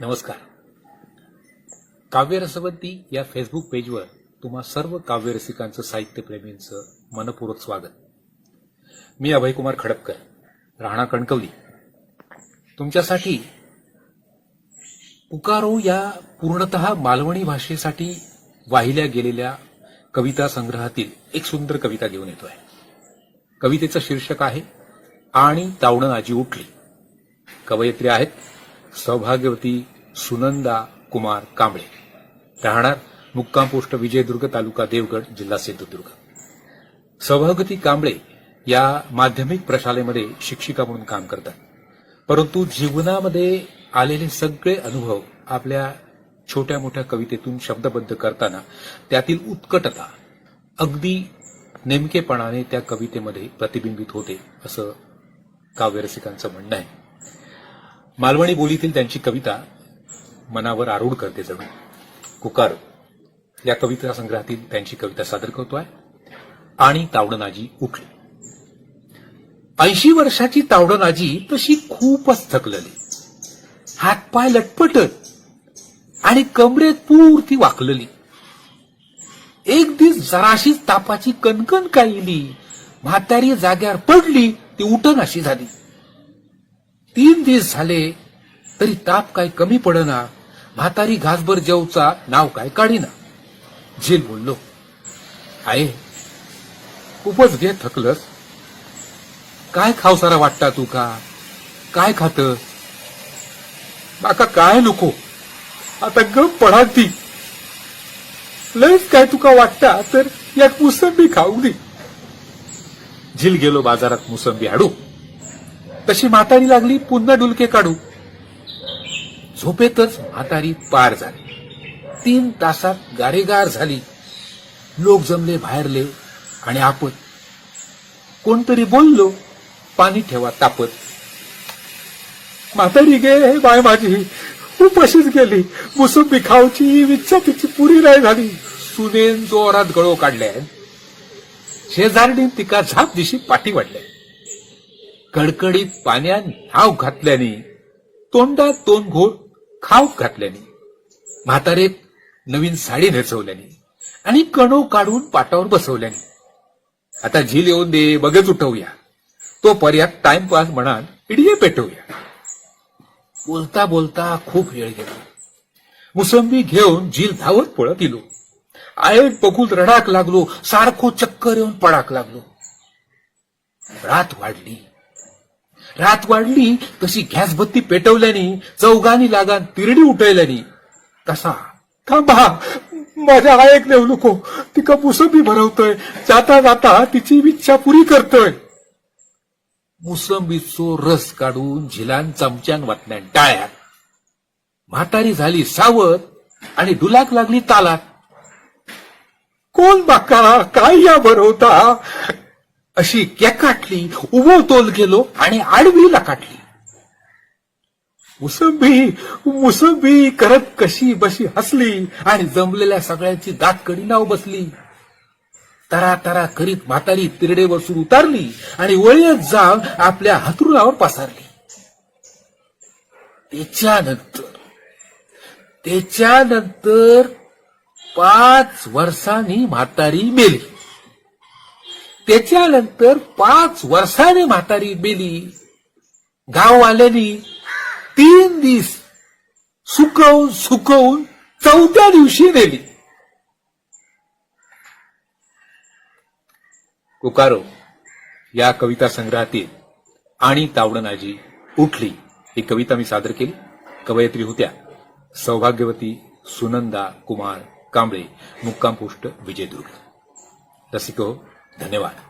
नमस्कार. काव्यरसवंती या फेसबुक पेजवर तुम्हा सर्व काव्यरसिकांचं साहित्यप्रेमींचं मनपूर्वक स्वागत. मी अभयकुमार खडपकर राहणा कणकवली. तुमच्यासाठी पुकारो या पूर्णतः मालवणी भाषेसाठी वाहिल्या गेलेल्या कविता संग्रहातील एक सुंदर कविता घेऊन येतो आहे कवितेचं शीर्षक आहे आणि तावणं आजी उठली. कवयित्री आहेत सौभाग्यवती सुनंदा कुमार कांबळे. राहणार मुक्काम पोस्ट विजयदुर्ग तालुका देवगड जिल्हा सिंधुदुर्ग. सभागती कांबळे या माध्यमिक प्रशालेमध्ये शिक्षिका म्हणून काम करतात. परंतु जीवनामध्ये आलेले सगळे अनुभव आपल्या छोट्या मोठ्या कवितेतून शब्दबद्ध करताना त्यातील उत्कटता अगदी नेमकेपणाने त्या कवितेमध्ये प्रतिबिंबित होते असं काव्यरसिकांचं म्हणणं आहे. मालवणी बोलीतील त्यांची कविता मनावर आरूढ करते जणू. कुकार या कविता संग्रहातील त्यांची कविता सादर करतोय. आणि तावडनाजी उठली. ऐंशी वर्षाची तावडनाजी तशी खूपच थकलेली. हातपाय लटपटत आणि कमरेत पूर्ती वाकलेली. एक दिस जराशीच तापाची कणकण काहिली म्हातारी जाग्यावर पडली ती उठण अशी झाली. तीन दिवस झाले तरी ताप काय कमी पडना. म्हातारी घासभर जेवचा नाव काय काढीना. झील बोललो आहे. खूपच घे थकलस. काय खावसारा वाटता तू का काय खात माका काय नको? आता गप पडा ती. लयच काय तुका वाटता तर यात मुसंबी खाऊ दे. झील गेलो बाजारात मुसंबी हाडू. तशी म्हातारी लागली पुन्हा डुलके काढू. झोपेतच म्हातारी पार झाली. तीन तासात गारेगार झाली. लोक जमले बाहेरले आणि आपत. कोणतरी बोललो पाणी ठेवा तापत. म्हातारी गे बाय माझी. उपाशीच गेली. मुसुंबी खाऊची विच्छा तिची पुरी नाही झाली. सुनेन जोरात गळो काढल्या शेजारणी तिका झाप दिशी पाठी वाढल्या कडकडीत पाण्यात हाव घातल्याने तोंडात दोन घोळ खाव घातल्याने म्हातारेत नवीन साडी नेचवल्याने आणि कणो काढून पाटावर बसवल्याने. आता झील येऊन दे बगेच उठवूया. तो पर्यात टाइमपास म्हणाल इडिये पेटवूया. बोलता बोलता खूप वेळ गेला. मुसंबी घेऊन झील धावत पळत इलो. आयट बघून रडाक लागलो सारखो चक्कर येऊन पडाक लागलो. रात वाढली. रात वाढली तशी गॅस बत्ती पेटवल्याने चौगानी लागान तिरडी उठवल्याने. तसा थांबा माझ्या आयक नेऊ नको. तिका मुसंबी भरवतोय. जाता जाता तिची इच्छा पुरी करतोय. मुसंबीचो रस काढून झिलान चमच्यान वाटण्यान टाळ्यात. म्हातारी झाली सावध आणि डुलाक लागली तालात. कोण बाका काय या भरवता? अशी केकाटली उभो तोल गेलो आणि आडवीला काटली. मुसंबी मुसंबी करत कशी बशी हसली आणि जमलेल्या सगळ्यांची दातकडी नाव बसली. तरा तरा करीत म्हातारी तिरडे बसून उतारली आणि वळीत जाऊन आपल्या हातरुणावर पसरली. त्याच्यानंतर त्याच्यानंतर पाच वर्षांनी म्हातारी मेली. त्याच्यानंतर पाच वर्षाने म्हातारी मेली गाववाल्यांनी तीन दिस सुकवून सुकवून चौथ्या दिवशी नेली. कुकारो या कविता संग्रहातील आणि तावडनाजी उठली ही कविता मी सादर केली. कवयित्री होत्या सौभाग्यवती सुनंदा कुमार कांबळे मुक्काम पोस्ट विजयदुर्ग. रसिको हो, 人家晚。